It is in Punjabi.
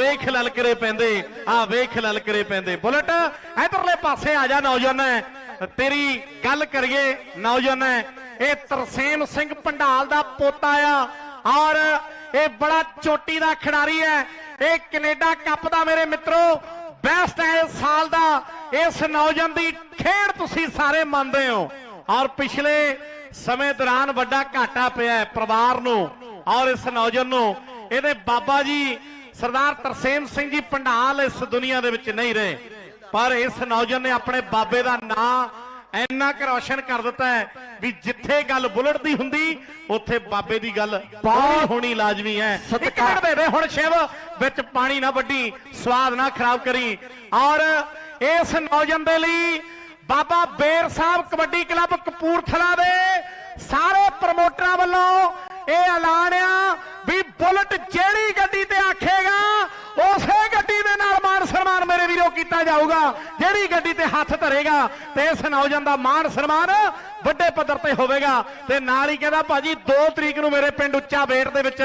ਵੇਖ ਲਲਕਰੇ ਪੈਂਦੇ, ਆ ਵੇਖ ਲਲਕਰੇ ਪੈਂਦੇ। ਬੁਲਟ, ਇਧਰਲੇ ਪਾਸੇ ਆ ਜਾ ਨੌਜਵਾਨ। ਤੇਰੀ ਗੱਲ ਕਰੀਏ, ਨੌਜਵਾਨ, ਇਹ ਤਰਸੇਮ ਸਿੰਘ ਪੰਡਾਲ ਦਾ ਪੋਤਾ ਆ, ਔਰ ਇਹ ਬੜਾ ਚੋਟੀ ਦਾ ਖਿਡਾਰੀ ਹੈ। ਇਹ ਕੈਨੇਡਾ ਕੱਪ ਦਾ ਮੇਰੇ ਮਿੱਤਰੋ ਬੈਸਟ ਹੈ ਇਸ ਸਾਲ ਦਾ। ਇਸ ਨੌਜਵਾਨ ਦੀ ਖੇਡ ਤੁਸੀਂ ਸਾਰੇ ਮੰਨਦੇ ਹੋ। ਔਰ ਪਿਛਲੇ ਸਮੇਂ ਦੌਰਾਨ ਵੱਡਾ ਘਾਟਾ ਪਿਆ ਹੈ ਪਰਿਵਾਰ ਨੂੰ, ਔਰ ਇਸ ਨੌਜਵਾਨ ਨੂੰ। ਇਹਦੇ ਬਾਬਾ ਜੀ ਸਰਦਾਰ ਤਰਸੇਮ ਸਿੰਘ ਜੀ ਪੰਡਾਲ ਇਸ ਦੁਨੀਆ ਦੇ ਵਿੱਚ ਨਹੀਂ ਰਹੇ ਪਰ ਇਸ ਨੌਜਵਾਨ ਨੇ ਆਪਣੇ ਬਾਬੇ ਦਾ ਨਾਂ ਇੰਨਾ ਕੁ ਰੌਸ਼ਨ ਕਰ ਦਿੱਤਾ ਹੈ ਵੀ ਜਿੱਥੇ ਗੱਲ ਬੁਲਟ ਦੀ ਹੁੰਦੀ ਉੱਥੇ ਬਾਬੇ ਦੀ ਗੱਲ ਬਹੁਤ ਹੋਣੀ ਲਾਜ਼ਮੀ ਹੈ। ਇੱਕ ਸਤਿਕਾਰ- ਮਿੰਟ ਦੇ ਹੁਣ ਸ਼ਿਵ ਵਿੱਚ ਪਾਣੀ ਨਾ ਵੱਡੀ ਸਵਾਦ ਨਾ ਖਰਾਬ ਕਰੀ। ਔਰ ਇਸ ਨੌਜਵਾਨ ਦੇ ਲਈ ਬਾਬਾ ਬੇਰ ਸਾਹਿਬ ਕਬੱਡੀ ਕਲੱਬ ਕਪੂਰਥਲਾ ਦੇ ਸਾਰੇ ਪ੍ਰਮੋਟਰਾਂ ਵੱਲੋਂ ਇਹ ਐਲਾਨ ਆ ਵੀ ਬੁਲਟ ਜਿਹੜੀ ਗੱਡੀ ਤੇ ਆਖੇਗਾ ਉਸੇ ਗੱਡੀ ਦੇ ਨਾਲ ਮਾਨ ਸਨਮਾਨ ਕੀਤਾ ਜਾਊਗਾ। ਜਿਹੜੀ ਗੱਡੀ ਤੇ ਹੱਥ ਧਰੇਗਾ, ਤੇ ਇਸ ਨੌਜਵਾਨ ਦਾ ਮਾਣ ਸਨਮਾਨ ਵੱਡੇ ਪੱਧਰ ਤੇ ਹੋਵੇਗਾ। ਤੇ ਨਾਲ ਹੀ ਕਹਿੰਦਾ, ਭਾਜੀ 2 ਤਰੀਕ ਨੂੰ ਮੇਰੇ ਪਿੰਡ ਉੱਚਾ ਬੇਟ ਦੇ ਵਿੱਚ